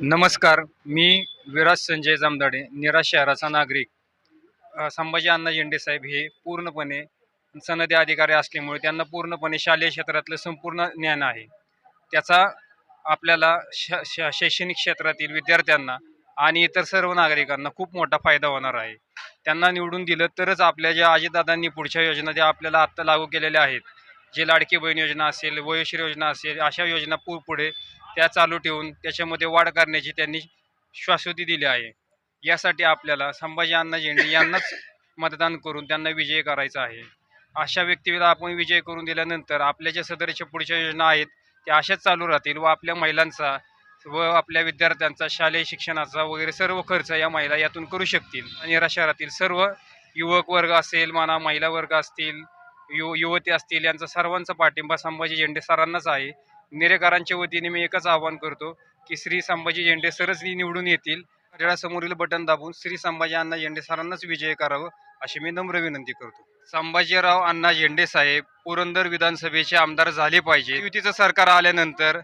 नमस्कार मी विराज संजय जामदाडे निरा शहराचा नागरिक. संभाजी अण्णा झेंडे साहेब हे पूर्णपणे सनदी अधिकारी असल्यामुळे त्यांना पूर्णपणे शालेय क्षेत्रातलं संपूर्ण ज्ञान आहे. त्याचा आपल्याला श श शैक्षणिक क्षेत्रातील विद्यार्थ्यांना आणि इतर सर्व नागरिकांना खूप मोठा फायदा होणार आहे. त्यांना निवडून दिलं तरच आपल्या ज्या आजीदादांनी पुढच्या योजना ज्या आपल्याला आत्ता लागू केलेल्या आहेत जे लाडकी बहीण योजना असेल वयोश्री योजना असेल अशा योजना पुढे त्या चालू ठेवून त्याच्यामध्ये वाढ करण्याची त्यांनी श्वासोती दिली आहे. यासाठी आपल्याला संभाजी अण्णा झेंडे यांनाच मतदान करून त्यांना विजय करायचा आहे. अशा व्यक्तीला आपण विजय करून दिल्यानंतर आपल्या ज्या सदरच्या पुढच्या योजना आहेत त्या अशाच चालू राहतील व आपल्या महिलांचा व आपल्या विद्यार्थ्यांचा शालेय शिक्षणाचा वगैरे सर्व खर्च या महिला यातून करू शकतील. आणि या शहरातील सर्व युवक वर्ग असेल म्हणा महिला वर्ग असतील यु युवती असतील यांचा सर्वांचा पाठिंबा संभाजी झेंडे सरांनाच आहे. निरेकरांच्या वतीने मी एकच आवाहन करतो की श्री संभाजी झेंडे सरच निवडून येतील. घड्याळासमोरील बटन दाबून श्री संभाजी अण्णा झेंडे सरांनाच विजय करावं अशी मी नम्र विनंती करतो. संभाजीराव अण्णा झेंडे साहेब पुरंदर विधानसभेचे आमदार झाले पाहिजे. युतीचं सरकार आल्यानंतर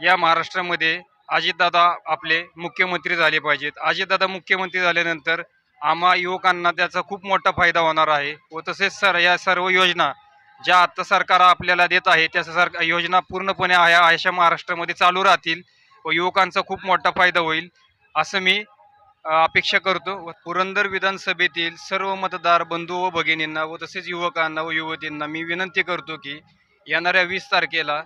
या महाराष्ट्रामध्ये अजितदादा आपले मुख्यमंत्री झाले पाहिजेत. अजितदादा मुख्यमंत्री झाल्यानंतर आम्हा युवकांना त्याचा खूप मोठा फायदा होणार आहे व तसेच सर या सर्व योजना ज्या आत्ता सरकार आपल्याला देत आहे त्या सर योजना पूर्णपणे आया अशा महाराष्ट्रामध्ये चालू राहतील व युवकांचा खूप मोठा फायदा होईल असं मी अपेक्षा करतो. व पुरंदर विधानसभेतील सर्व मतदार बंधू व भगिनींना व तसेच युवकांना व युवतींना मी विनंती करतो की येणाऱ्या वीस तारखेला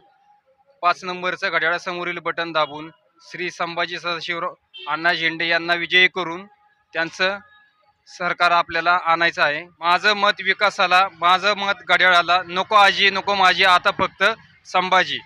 पाच नंबरचं घड्याळासमोरील बटन दाबून श्री संभाजी सदाशिवराव अण्णा झेंडे यांना विजयी करून त्यांचं सरकार आपल्याला आणायचं आहे. माझं मत विकासाला माझं मत घड्याळाला नको आजी नको माझी आता फक्त संभाजी.